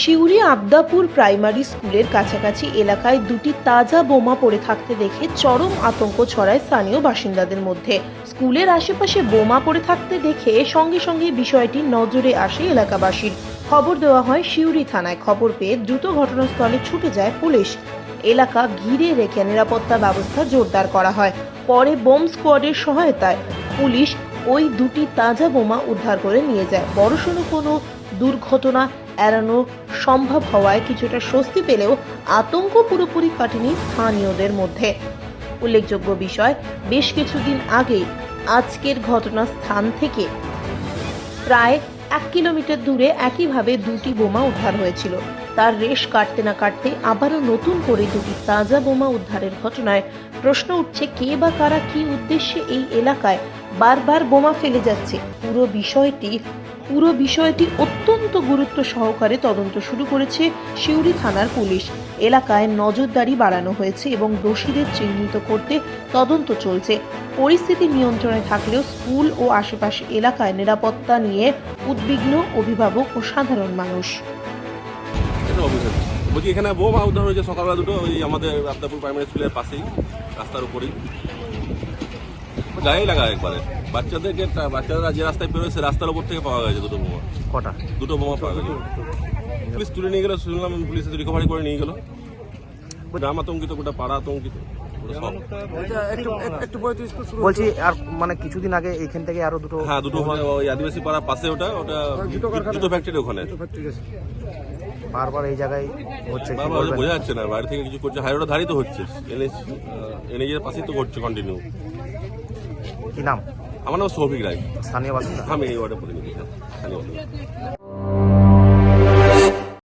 শিউরি আবদাপুর primary স্কুলের কাছাকাছি এলাকায় দুটি তাজা বোমা পড়ে থাকতে দেখে চরম আতঙ্ক ছড়ায় স্থানীয় বাসিন্দাদের মধ্যে। স্কুলের আশেপাশে বোমা পড়ে থাকতে দেখে সঙ্গে সঙ্গে বিষয়টি নজরে আসে এলাকাবাসীর। খবর দেওয়া হয়, শিউরি থানায় খবর পেয়ে দ্রুত ঘটনাস্থলে ছুটে যায় পুলিশ। এলাকা ঘিরে রেখে নিরাপত্তা ব্যবস্থা জোরদার করা হয়। পরে বোম স্কোয়াডের সহায়তায় পুলিশ ওই দুটি তাজা বোমা উদ্ধার করে নিয়ে যায়। বড়সড় কোনো দুর্ঘটনা এড়ানো সম্ভব হওয়ায় কিছুটা স্বস্তি পেলেও আতঙ্ক পুরোপুরি কাটেনি স্থানীয়দের মধ্যে। উল্লেখযোগ্য বিষয়, বেশ কিছুদিন আগে আজকের ঘটনা স্থান থেকে প্রায় এক কিলোমিটার দূরে একইভাবে দুটি বোমা উদ্ধার হয়েছিল। তার রেশ কাটতে না কাটতে আবারও নতুন করে দুটি তাজা বোমা উদ্ধারের ঘটনায় প্রশ্ন উঠছে, কে বা কারা কি উদ্দেশ্যে এই এলাকায় বারবার বোমা ফেলে যাচ্ছে। পুরো বিষয়টি পুরো বিষয়টি অত্যন্ত গুরুত্ব সহকারে তদন্ত শুরু করেছে শিউরি থানার পুলিশ। এলাকায় নজরদারি বাড়ানো হয়েছে এবং দোষীদের চিহ্নিত করতে তদন্ত চলছে। পরিস্থিতি নিয়ন্ত্রণে থাকলেও স্কুল ও আশেপাশে এলাকায় নিরাপত্তা নিয়ে উদ্বিগ্ন অভিভাবক ও সাধারণ মানুষ। বলছি এখানে বোমা উদ্ধার হয়েছে সকালবেলা দুটো, ওই আমাদের আবদাপুর প্রাইমারি স্কুলের পাশেই, রাস্তার উপরেই। গায়ে লাগা একবারে। বাচ্চাদেরকে বাচ্চারা যে রাস্তায় বেরোয় সে রাস্তার উপর থেকে পাওয়া গেছে দুটো বোমা। কটা? দুটো বোমা পাওয়া গেছে। পুলিশ তুলে নিয়ে গেলো শুনলাম পুলিশ রিকভারি করে নিয়ে গেলো। গ্রাম আতঙ্কিত গোটা পাড়া আতঙ্কিত। সব। বলছি আর মানে কিছুদিন আগে এইখান থেকে আরও দুটো হ্যাঁ দুটো ওই আদিবাসী পাড়া পাশে ওটা ওটা ফ্যাক্টরি ওখানে। বারবার এই জায়গায় হচ্ছে কি বাবা, বলবেন? বোঝা যাচ্ছে না বাইরে থেকে কিছু করছে হাইরোডের ধারই তো হচ্ছে। এনএচের পাশেই তো করছে কন্টিনিউ কি নাম? আমার নাম সৌভিক রায়। স্থানীয় বাসিন্দা? আমি এই ওয়ার্ডে প্রতিনিধি হ্যাঁ, স্থানীয়।